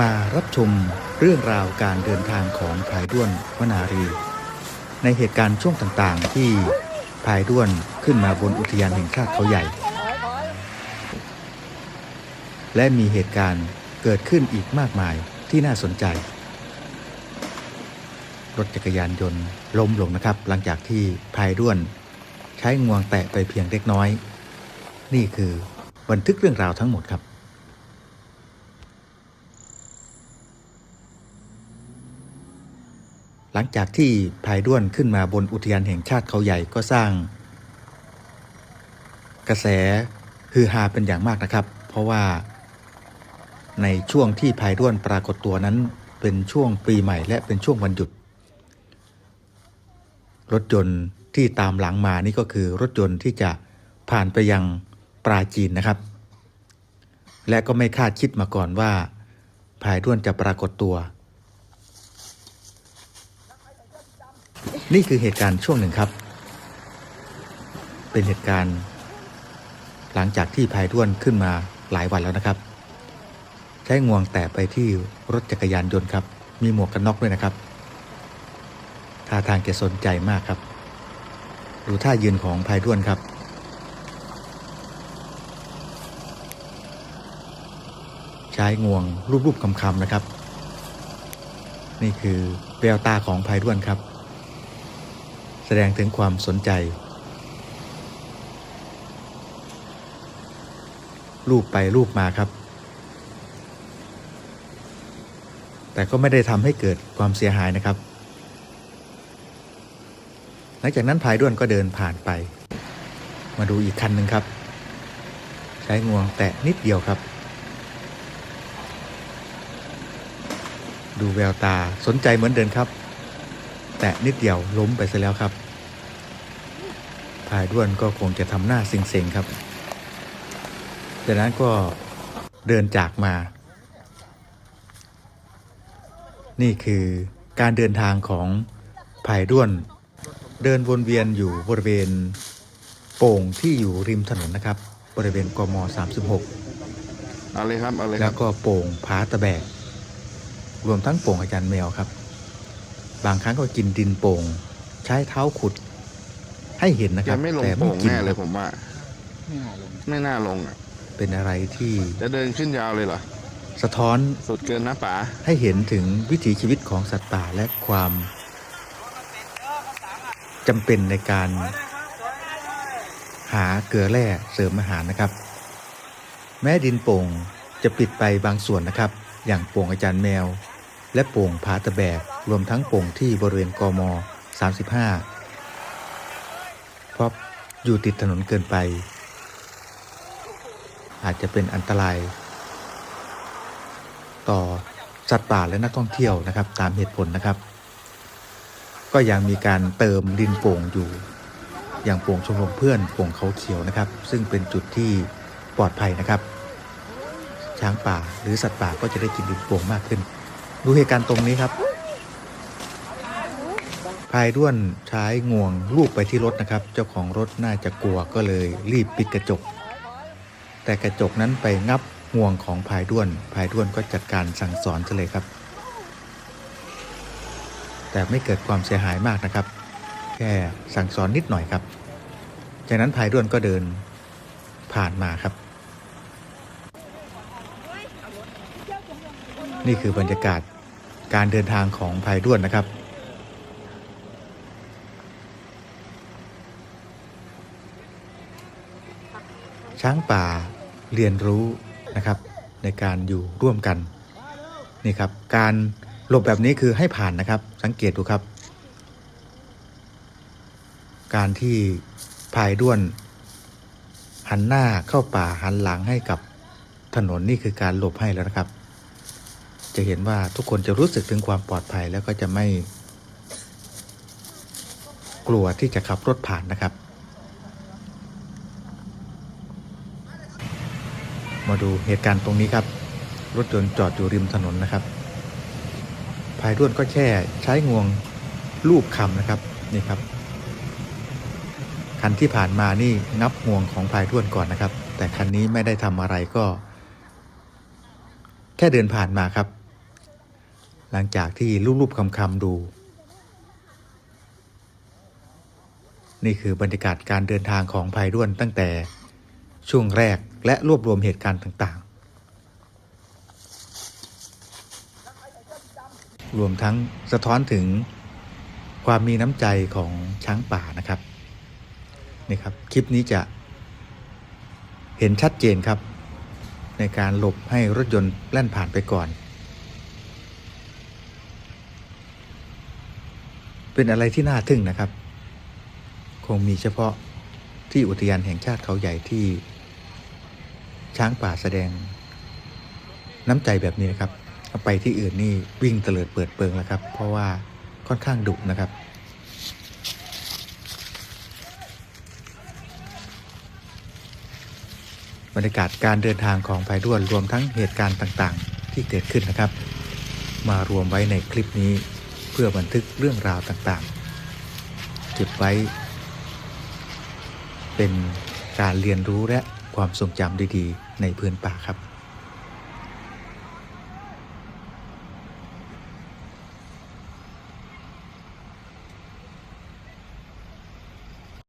มารับชมเรื่องราวการเดินทางของพายด้วนวนารี ในเหตุการณ์ช่วงต่างๆ ที่พายด้วนขึ้นมาบนอุทยานแห่งชาติเขาใหญ่ และมีเหตุการณ์เกิดขึ้นอีกมากมายที่น่าสนใจ รถจักรยานยนต์ล้มลงนะครับ หลังจากที่พายด้วน ใช้งวงแตะไปเพียงเล็กน้อย นี่คือบันทึกเรื่องราวทั้งหมดครับ หลังจากที่พายด้วนขึ้นมาบนอุทยานแห่งชาติเขาใหญ่ก็สร้าง กระแสฮือฮาเป็นอย่างมากนะครับ เพราะว่า ในช่วงที่พายด้วนปรากฏตัวนั้นเป็นช่วงปีใหม่และเป็นช่วงวันหยุด รถยนต์ที่ตามหลังมานี่ก็คือรถยนต์ที่จะผ่านไปยังปราจีนนะครับ และก็ไม่คาดคิดมาก่อนว่าพายด้วนจะปรากฏตัว นี่คือเหตุการณ์ช่วงหนึ่งครับ เป็นเหตุการณ์ หลังจากที่พายด้วนขึ้นมาหลายวันแล้วนะครับ ใช้งวงแตะไปที่รถจักรยานยนต์ครับ มีหมวกกันน็อกด้วยนะครับท่าทางแกสนใจมากครับดูท่ายืนของพายด้วนครับ ใช้งวงรูปๆคำๆนะครับ นี่คือแววตาของพายด้วนครับ แสดงถึงความสนใจ รูปไปรูปมาครับ แต่ก็ไม่ได้ทำให้เกิดความเสียหายนะครับ หลังจากนั้นพายด้วนก็เดินผ่านไป มาดูอีกคันหนึ่งครับ ใช้งวงแตะนิดเดียวครับ ดูแววตาสนใจเหมือนเดินครับ แตะนิดเดียวล้มไปซะแล้วครับพายด้วนก็คงจะทำหน้าเซ็งๆครับจากนั้นก็เดินจากมา นี่คือการเดินทางของพายด้วน เดินวนเวียนอยู่บริเวณโป่งที่อยู่ริมถนนนะครับ บริเวณกม 36เอาเลยครับเอาเลยคแล้รัวบก็โป่งผาตะแบก รวมทั้งโป่งอาจารย์แมวครับ บางครั้งก็กินดินโป่ง ใช้เท้าขุด ให้เห็นนะคแกรับไม่ลงแต่ไม่โป่งกินแน่เลยคผรับมว่าไม่น่าลงอะ เป็นอะไรที่จะเดินขึ้นยาวเลยเหรอ สะท้อนสุดเกินนะป๋า ให้เห็นถึงวิถีชีวิตของสัตว์ป่าและความจำเป็นในการหาเกลือแร่เสริมอาหารนะครับ แม้ดินโป่งจะปิดไปบางส่วนนะครับ อย่างโป่งอาจารย์แมว และโป่งผาตะแบก รวมทั้งโป่งที่บริเวณกม 35 เพราะอยู่ติดถนนเกินไป อาจจะเป็นอันตราย ต่อสัตว์ป่าและนักท่องเที่ยวนะครับ ตามเหตุผลนะครับ ก็ยังมีการเติมดินโป่งอยู่ อย่างโป่งชมรมเพื่อนโป่งเขาเขียวนะครับ ซึ่งเป็นจุดที่ปลอดภัยนะครับ ช้างป่าหรือสัตว์ป่าก็จะได้กินดินโป่งมากขึ้น ดูเหตุการณ์ตรงนี้ครับพายด้วนใช้งวงลูกไปที่รถนะครับ เจ้าของรถน่าจะกลัวก็เลยรีบปิดกระจก แต่กระจกนั้นไปงับงวงของพายด้วนพายด้วนก็จัดการสั่งสอนเลยครับ แต่ไม่เกิดความเสียหายมากนะครับ แค่สั่งสอนนิดหน่อยครับ จากนั้นพายด้วนก็เดินผ่านมาครับ นี่คือบรรยากาศการเดินทางของพายด้วนนะครับ ช้างป่าเรียนรู้นะครับในการอยู่ร่วมกันนี่ครับการหลบแบบนี้คือให้ผ่านนะครับ สังเกตดูครับ การที่พายด้วน หันหน้าเข้าป่าหันหลังให้กับถนนนี่คือการหลบให้แล้วนะครับ จะเห็นว่าทุกคนจะรู้สึกถึงความปลอดภัยแล้วก็จะไม่ กลัวที่จะขับรถผ่านนะครับ มาดูเหตุการณ์ตรงนี้ครับ รถยนต์จอดอยู่ริมถนนนะครับพายด้วนก็แค่ใช้งวงลูบคำนะครับนี่ครับคันที่ผ่านมานี่งับงวงของพายด้วนก่อนนะครับ แต่คันนี้ไม่ได้ทำอะไรก็ แค่เดินผ่านมาครับ หลังจากที่รูปๆคำๆดู นี่คือบรรยากาศการเดินทางของภัยด้วนตั้งแต่ช่วงแรกและรวบรวมเหตุการณ์ต่างๆ รวมทั้งสะท้อนถึงความมีน้ำใจของช้างป่านะครับนี่ครับ คลิปนี้จะเห็นชัดเจนครับ ในการหลบให้รถยนต์แล่นผ่านไปก่อน เป็นอะไรที่น่าทึ่งนะครับ คงมีเฉพาะที่อุทยานแห่งชาติเขาใหญ่ที่ช้างป่าแสดงน้ำใจแบบนี้นะครับ ไปที่อื่นนี่วิ่งเตลิดเปิดเปิงแล้วครับ เพราะว่าค่อนข้างดุนะครับ บรรยากาศการเดินทางของภัยด้วนรวมทั้งเหตุการณ์ต่างๆ ที่เกิดขึ้นนะครับ มารวมไว้ในคลิปนี้ พื่อบันทึกเรื่องราวต่างๆ เก็บไว้ เป็นการเรียนรู้และความทรงจำดีๆ ในพื้นป่าครับ